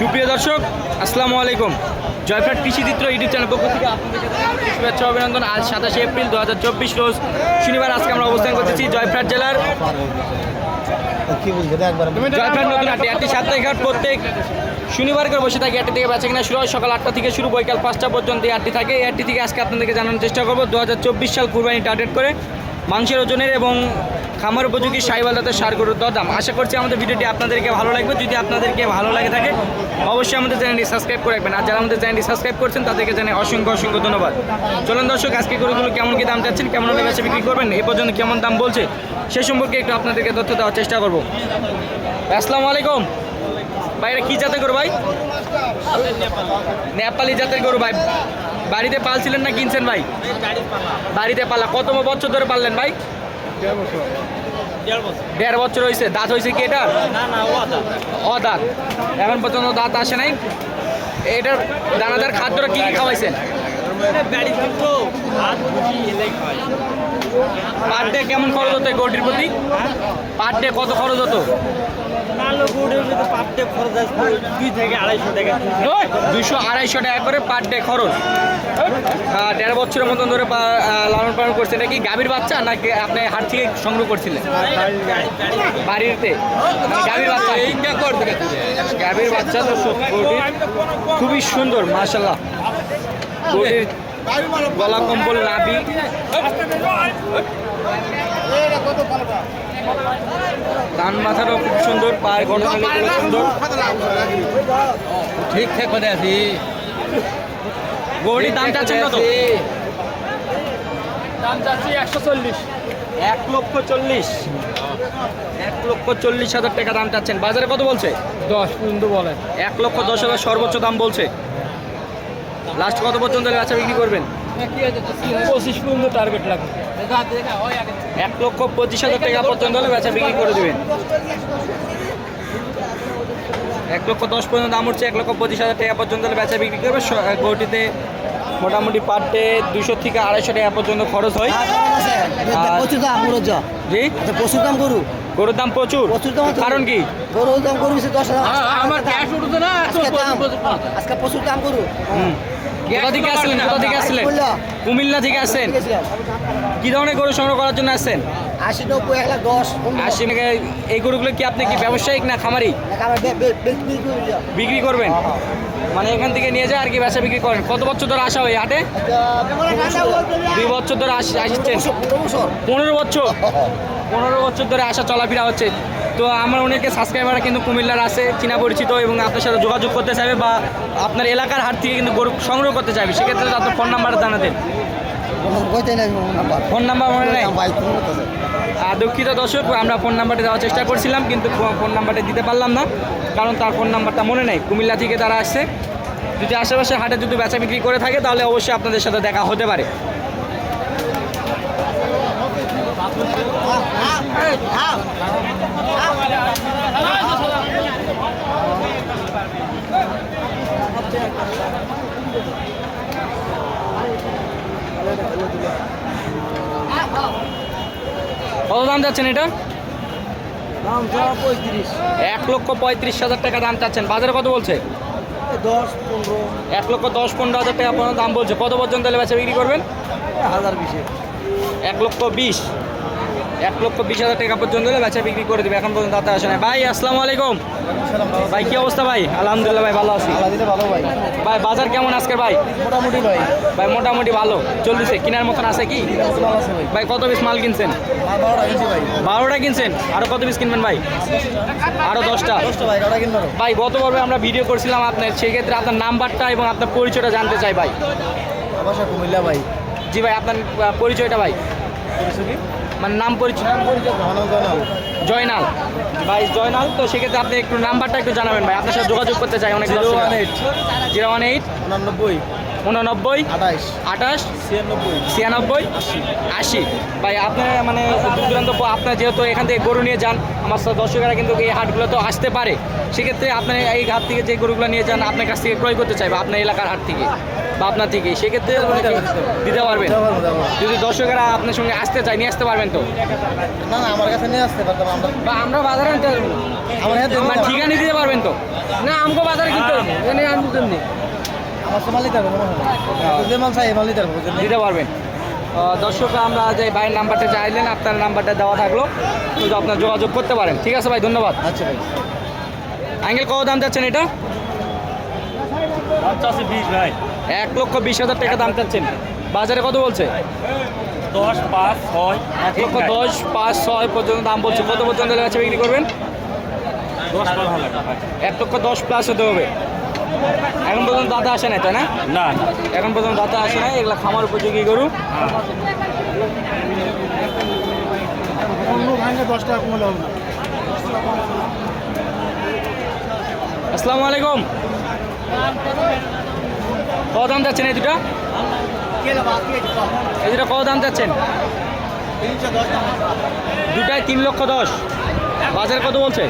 সুপ্রিয় দর্শক, আসসালামু আলাইকুম। জয়ফ্রাট কৃষি চিত্র ইউটিউব চ্যানেল পক্ষ থেকে আপনাদেরকে জানাই শুভেচ্ছা অভিনন্দন। আজ সাতাশে এপ্রিল দু হাজার চব্বিশ রোজ শনিবার আজকে আমরা অবস্থান করতেছি জয়ফ্রাট জেলার জয়ফ্রাট নতুন হাটে। একটি সাপ্তাহিক হাট প্রত্যেক শনিবার করে বসে থাকে আটটি থেকে বেচা কিনা শুরু হয় সকাল আটটা থেকে শুরু, বৈকাল পাঁচটা পর্যন্ত এই থাকে। এই থেকে আজকে আপনাদেরকে জানানোর চেষ্টা করব। দু হাজার চব্বিশ সাল কুরবানি টার্গেট করে মাংসের ওজনের এবং খামার উপযোগী সাইবাল দাঁতের সার গরুর দরদাম। আশা করছি আমাদের ভিডিওটি আপনাদেরকে ভালো লাগবে। যদি আপনাদেরকে ভালো লাগে থাকে, অবশ্যই আমাদের চ্যানেলটি সাবস্ক্রাইব করে রাখবেন। আর যারা আমাদের চ্যানেলটি সাবস্ক্রাইব করছেন, তাদেরকে জানাই অসংখ্য অসংখ্য ধন্যবাদ। চলুন দর্শক আজকে গরুগুলো কেমন কি দাম চাচ্ছেন, কেমন বেশি বিক্রি করবেন, এ পর্যন্ত কেমন দাম বলছে, সে সম্পর্কে একটু আপনাদেরকে তথ্য দেওয়ার চেষ্টা করব। আসসালামু আলাইকুম। ভাই, এটা কী জাতের গরু ভাই? নেপালি জাতের গরু ভাই। বাড়িতে পালছিলেন না কিনছেন ভাই? বাড়িতে পালা। কত বছর ধরে পাললেন ভাই? দেড় বছর। হয়েছে দাঁত হয়েছে কি এটা ও দাঁত এখন পর্যন্ত দাঁত আসে নাই। এটার দানাদার খাদ্যটা কি কি খাওয়াইছেন? পার ডে কেমন খরচ হতো গরুটির প্রতি? পার ডে কত খরচ হতো? পার ডে খরচ দেড় বছরের মতন ধরে লালন পালন করছেন এটা কি গাভীর বাচ্চা নাকি আপনি হাট থেকে সংগ্রহ করছিলেন? বাড়িতে? গাভীর বাচ্চা। গাভীর বাচ্চা তো খুবই সুন্দর মাশাল্লাহ গলা কম্বল, নাভি। কান মাথাটাও খুব সুন্দর পায়ের গঠন সুন্দর। ঠিক ঠাক করে আছি। গরুটির দাম চাচ্ছেন কত? দাম চাচ্ছি একশো চল্লিশ। এক লক্ষ চল্লিশ। এক লক্ষ চল্লিশ হাজার টাকা দাম চাচ্ছেন। বাজারে কত বলছে? দশ পর্যন্ত বলেন এক লক্ষ দশ হাজার সর্বোচ্চ দাম বলছে। লাস্ট কত পর্যন্ত বেচা বিক্রি করবেন? পঁচিশ পর্যন্ত টার্গেট লাগবে। এক লক্ষ পঁচিশ হাজার টাকা পর্যন্ত হলে বেচা বিক্রি করে দেবেন। এক লক্ষ দশ পর্যন্ত দাম উঠছে এক লক্ষ পঁচিশ হাজার টাকা পর্যন্ত হলে বেচা বিক্রি করবে। গরুটিতে মোটামুটি পার ডে দুশো থেকে আড়াইশো টাকা পর্যন্ত খরচ হয়। প্রচুর দাম গরু জি? প্রচুর দাম গরু। গরুর দাম প্রচুর। প্রচুর দাম। কারণ কি? গরুর দাম গরু দশ হাজার। আমার ক্যাশ উঠছে না আজকে প্রচুর দাম গরু। হুম। কোথা থেকে আসলেন কোথা থেকে আসলেন কুমিল্লা। থেকে আসছেন? ঠিক কি ধরনের গরু সংগ্রহ করার জন্য আসছেন? আশি নব্বই এক লাখ দশ আশি এই গরুগুলো কি আপনি কি ব্যবসায়িক না খামারি? বিক্রি করে দিও। বিক্রি করবেন? মানে এখান থেকে নিয়ে যায় আর কি ব্যবসা বিক্রি করেন? কত বছর ধরে আসা হয় হাটে? দুই বছর ধরে আস- আসছেন? পনেরো বছর? পনেরো বছর ধরে আসা চলাফেরা হচ্ছে। তো আমার অনেকে সাবস্ক্রাইবার কিন্তু কুমিল্লার আছে চীনা পরিচিত এবং আপনার সাথে যোগাযোগ করতে চাইবে বা আপনার এলাকার হাট থেকে কিন্তু গরু সংগ্রহ করতে চাইবে, সেক্ষেত্রে আপনার ফোন নাম্বার জানাতেন ফোন নাম্বার মনে নেই? দুঃখিত দর্শক, আমরা ফোন নাম্বারটা দেওয়ার চেষ্টা করছিলাম, কিন্তু ফোন নাম্বারটা দিতে পারলাম না, কারণ তার ফোন নাম্বারটা মনে নেই। কুমিল্লা থেকে তারা আসছে। যদি আশেপাশে হাটে যদি বেচা বিক্রি করে থাকে, তাহলে অবশ্যই আপনাদের সাথে দেখা হতে পারে। কত দাম যাচ্ছেন এটা? এক লক্ষ পঁয়ত্রিশ হাজার টাকা দাম চাচ্ছেন। বাজারে কত বলছে? দশ পনেরো। এক লক্ষ দশ পনেরো হাজার টাকা পর্যন্ত দাম বলছে। কত পর্যন্ত বেচা বিক্রি করবেন? হাজার বিশে এক লক্ষ বিশ। এক লক্ষ বিশ হাজার টাকা পর্যন্ত হলে বেচা বিক্রি করে দেবে এখন পর্যন্ত দাঁতে আসে না ভাই আসসালামু আলাইকুম। ভাই কি অবস্থা ভাই? আলহামদুলিল্লাহ ভাই ভালো আছি। ভালো ভাই ভাই বাজার কেমন আজকে ভাই? মোটামুটি ভাই। ভাই মোটামুটি ভালো। চলতেছে। কেনার মতন আছে কি? ভাই কত পিস মাল কিনছেন? বারোটা কিনছেন? আরও কত পিস কিনবেন ভাই? আরও দশটা। ভাই গত পর্বে আমরা ভিডিও করছিলাম আপনার সেই ক্ষেত্রে আপনার নাম্বারটা এবং আপনার পরিচয়টা জানতে চাই ভাই। কুমিল্লা ভাই। জি ভাই আপনার পরিচয়টা ভাই। পরিচয় মানে নাম পরিচয় জয়নাল। ভাই জয়নাল তো সেক্ষেত্রে আপনি একটু নাম্বারটা একটু জানাবেন ভাই। আপনার সাথে যোগাযোগ করতে চাই অনেক zero one eight. Zero one eight. উনানব্বই। উননব্বই। আঠাইশ আঠাশ। ছিয়ানব্বই। ছিয়ানব্বই। আশি। ভাই আপনার মানে দূর দূরান্ত আপনার যেহেতু এখান থেকে গরু নিয়ে যান আমার সাথে দর্শকেরা কিন্তু এই হাটগুলো তো আসতে পারে। সেক্ষেত্রে আপনার এই হাট থেকে যে গরুগুলো নিয়ে যান আপনার কাছ থেকে ক্রয় করতে চাইবে আপনার এলাকার হাট থেকে। আপনার থেকে সেক্ষেত্রে মানে দিতে পারবেন। যদি দর্শকেরা আপনার সঙ্গে আসতে চায় নিয়ে আসতে পারবেন তো? না না আমার কাছে নিয়ে আসতে পারতাম আমরা বা আমরা বাজারে আনতে পারব। আমার হ্যাঁ আমার ঠিকানা দিতে পারবেন তো? না আমাকে বাজারে কিনতে হবে আনব আমার তো মাল নিতে হবে মনে যে মাল চাই মাল নিতে দিতে পারবেন। আহ, দর্শকরা আমরা যে ভাইয়ের নাম্বারটা চাইলেন আপনার নাম্বারটা দেওয়া থাকল। শুধু আপনার যোগাযোগ করতে পারেন। ঠিক আছে ভাই ধন্যবাদ। আচ্ছা ভাই। আঙ্কেল কত দাম চাচ্ছেন এটা? পঞ্চাশে বিশ ভাই। এক লক্ষ বিশ হাজার টাকা দাম চাচ্ছেন। বাজারে কত বলছে? দশ পাঁচ ছয়। এক লক্ষ দশ পাঁচ ছয় পর্যন্ত দাম বলছে। কত পর্যন্ত আছে বিক্রি করবেন? এক লক্ষ দশ প্লাস হতে হবে। এখন পর্যন্ত দাদা আসে নাই তাই না? না এখন পর্যন্ত দাদা আসে নাই এগুলা খামার উপযোগী গরু। আসসালামু আলাইকুম। কত দাম চাচ্ছেন এই দুটা? এই দুটা কত দাম তিনশো দুটায় তিন লক্ষ দশ। বাজার কত বলছে?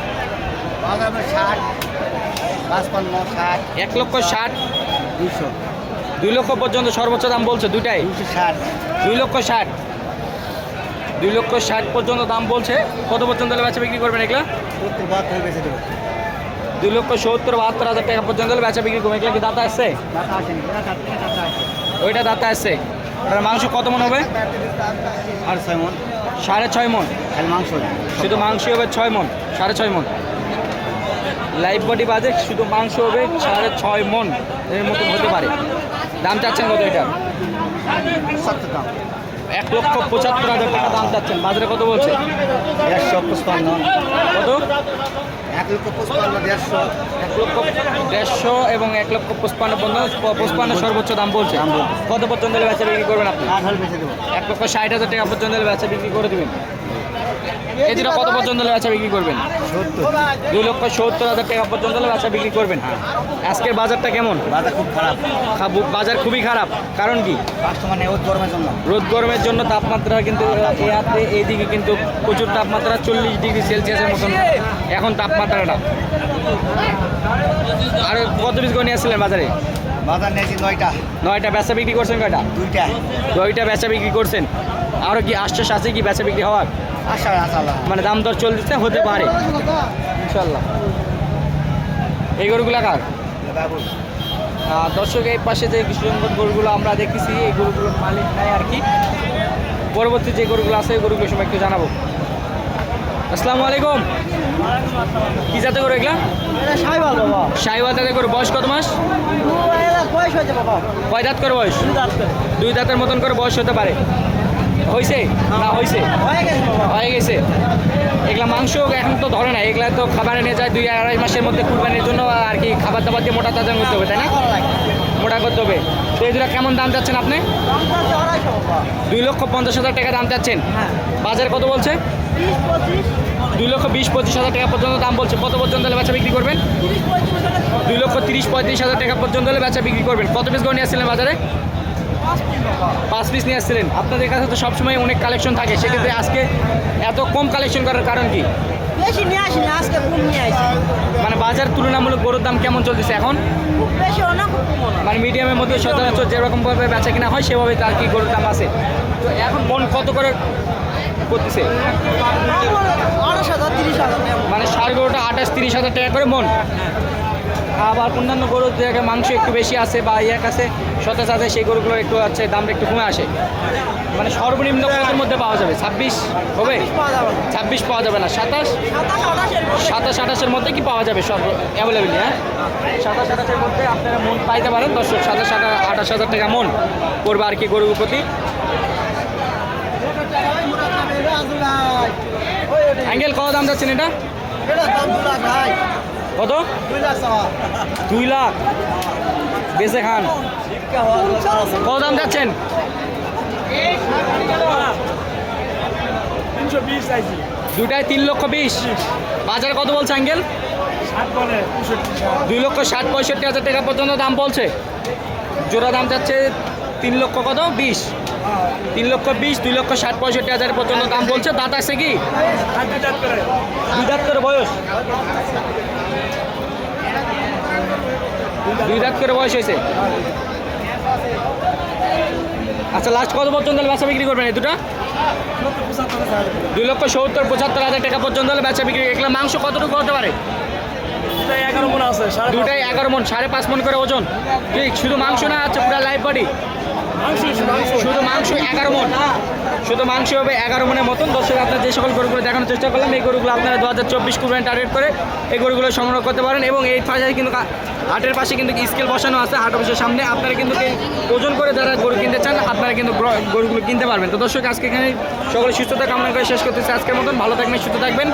এক লক্ষ ষাট। দুশো দুই লক্ষ পর্যন্ত সর্বোচ্চ দাম বলছে দুটাই দুই লক্ষ ষাট। দুই লক্ষ ষাট পর্যন্ত দাম বলছে। কত পর্যন্ত বিক্রি করবেন এগুলা সত্তর বাহাত্তর বেঁচে দেবো দুই লক্ষ সত্তর বাহাত্তর হাজার টাকা পর্যন্ত বেচা বিক্রি করবেন এগুলা কি দাতা আসছে ওইটা দাতা আসছে আর মাংস কত মন হবে? আর ছয় মন। সাড়ে ছয় মন। মাংস শুধু মাংস হবে ছয় মন সাড়ে ছয় মন। লাইভ বডি বাদে শুধু মাংস হবে সাড়ে ছয় মন। এর মতন হতে পারে। দাম চাচ্ছেন কত এটা? এক লক্ষ পঁচাত্তর হাজার টাকা দাম চাচ্ছেন। বাজারে কত বলছে? দেড়শো পঁচপান্ন। কত? এক লক্ষ পঁচপান্ন দেড়শো এক লক্ষ দেড়শো এবং এক লক্ষ পঁচপান্ন পঁচপান্ন সর্বোচ্চ দাম বলছে। কত পর্যন্ত বেচা বিক্রি করবেন আপনি? এক লক্ষ ষাট হাজার টাকা পর্যন্ত বেচা বিক্রি করে দেবেন। এই কত পর্যন্ত বেচা বিক্রি করবেন? দুই লক্ষ সত্তর হাজার টাকা পর্যন্ত বেচা বিক্রি করবেন। আজকের বাজারটা কেমন? বাজার খুব খারাপ। বাজার খুবই খারাপ। কারণ কি? কাস্টমার গরমের জন্য। রোদ গরমের জন্য তাপমাত্রা কিন্তু এইদিকে কিন্তু প্রচুর তাপমাত্রা চল্লিশ ডিগ্রি সেলসিয়াসের মতন। এখন তাপমাত্রাটা। আর কত পিস নিয়ে আসছিলেন বাজারে? বাজার নিয়েছি নয়টা। নয়টা বেচা বিক্রি করছেন কয়টা? দুইটা। দুইটা বেচা বিক্রি করছেন। আরও কি আশ্বাস আছে কি বেচা বিক্রি হওয়ার? আশা মানে দাম দর চলতেছে হতে পারে। ইনশাল্লাহ এই গরুগুলা কার? দর্শক এই পাশে যে সংকট গরুগুলো আমরা দেখতেছি এই গরুগুলোর মালিক নাই আর কি। পরবর্তী যে গরুগুলো আছে ওই গরুগুলো সময় একটু জানাব। আসসালামু আলাইকুম। কি যাতে গরু এগুলা? বাবা যাতে গরু। বয়স কত মাস? কয় দাঁত করে বয়স? দুই দাঁতের মতন করে বয়স হতে পারে। হয়েছে না হয়েছে হয়ে গেছে এগুলা মাংস এখন তো ধরে না এগুলা তো খাবারে নিয়ে যায় দুই আড়াই মাসের মধ্যে কুরবানির জন্য আর কি খাবার দাবার দিয়ে মোটা তাজা করতে হবে তাই না? মোটা করতে হবে। তো এই দুটা কেমন দাম চাচ্ছেন আপনি? দুই লক্ষ পঞ্চাশ হাজার টাকা দাম চাচ্ছেন? বাজার কত বলছে? দুই লক্ষ বিশ পঁচিশ হাজার টাকা পর্যন্ত দাম বলছে। কত পর্যন্ত হলে বেচা বিক্রি করবেন? দুই লক্ষ তিরিশ পঁয়ত্রিশ হাজার টাকা পর্যন্ত হলে বেচা বিক্রি করবেন। কত পিস নিয়ে আসছিলেন বাজারে? পাঁচ পিস নিয়ে আসছিলেন। আপনাদের কাছে তো সবসময় অনেক কালেকশন থাকে সেক্ষেত্রে আজকে এত কম কালেকশন করার কারণ কি? বেশি নিয়ে আসি না আজকে কম নিয়ে আসি মানে বাজার তুলনামূলক গরুর দাম কেমন চলতেছে এখন? মানে মিডিয়ামের মধ্যে সচরাচর যেরকমভাবে বেচা কিনা হয় সেভাবে তার কি গরুর দাম আছে। তো এখন মন কত করে করতেছে। মানে ষাট গরুটা আঠাশ তিরিশ হাজার টাকা করে মন? আবার অন্যান্য গরুর জায়গায় মাংস একটু বেশি আছে বা ইয়ের কাছে সতেজ আছে সেই গরুগুলো একটু আছে দামটা একটু কমে আসে। মানে সর্বনিম্ন কতের মধ্যে পাওয়া যাবে। ছাব্বিশ হবে। ছাব্বিশ পাওয়া যাবে না। সাতাশ? সাতাশ আঠাশের মধ্যে। কি পাওয়া যাবে সব অ্যাভেলেবেল হ্যাঁ? সাতাশ আঠাশের মধ্যে আপনারা মন পাইতে পারেন। দর্শক সাতাশ আঠা আঠাশ হাজার টাকা মন পড়বে আর কি গরুর প্রতি। অ্যাঙ্গেল কত দাম যাচ্ছেন এটা? কত? দুই লাখ। বেঁচে খান। কত দাম যাচ্ছেন দুটায় তিন লক্ষ বিশ। বাজারে কত বলছে পঁয়ষট্টি দুই লক্ষ ষাট পঁয়ষট্টি হাজার টাকা পর্যন্ত দাম বলছে। জোড়া দাম যাচ্ছে তিন লক্ষ কত? বিশ। তিন লক্ষ বিশ, দুই লক্ষ ষাট পঁয়ষট্টি হাজার পর্যন্ত দাম বলছে। দাঁত আছে কি? দুই বয়স। দুই দাঁত করে বয়স হয়েছে। আচ্ছা লাস্ট কত পর্যন্ত বেচা বিক্রি করবেন এই দুটা? দুই লক্ষ সত্তর পঁচাত্তর হাজার টাকা পর্যন্ত বেচা বিক্রি। এগুলো মাংস কতটুকু হতে পারে? এগারো মন আছে দুটাই এগারো মন সাড়ে পাঁচ মন করে ওজন। ঠিক শুধু মাংস না আছে পুরো লাইফ বডি শুধু মাংস এগারো মন। শুধু মাংস হবে এগারো মনের মতন। দর্শক, আপনার যে সকল গরুগুলো দেখানোর চেষ্টা করলাম, এই গরুগুলো আপনারা দু হাজার চব্বিশ কুরবানি টার্গেট করে এই গরুগুলো সংগ্রহ করতে পারেন এবং এই পাশে কিন্তু হাটের পাশে কিন্তু স্কেল বসানো আছে, হাট অফিসের সামনে। আপনারা কিন্তু ওজন করে যারা গরু কিনতে চান, আপনারা কিন্তু গরুগুলো কিনতে পারবেন। তো দর্শক, আজকে এখানে সকলে সুস্থতা কামনা করে শেষ করতেছে। আজকের মতন ভালো থাকবেন, সুস্থ থাকবেন।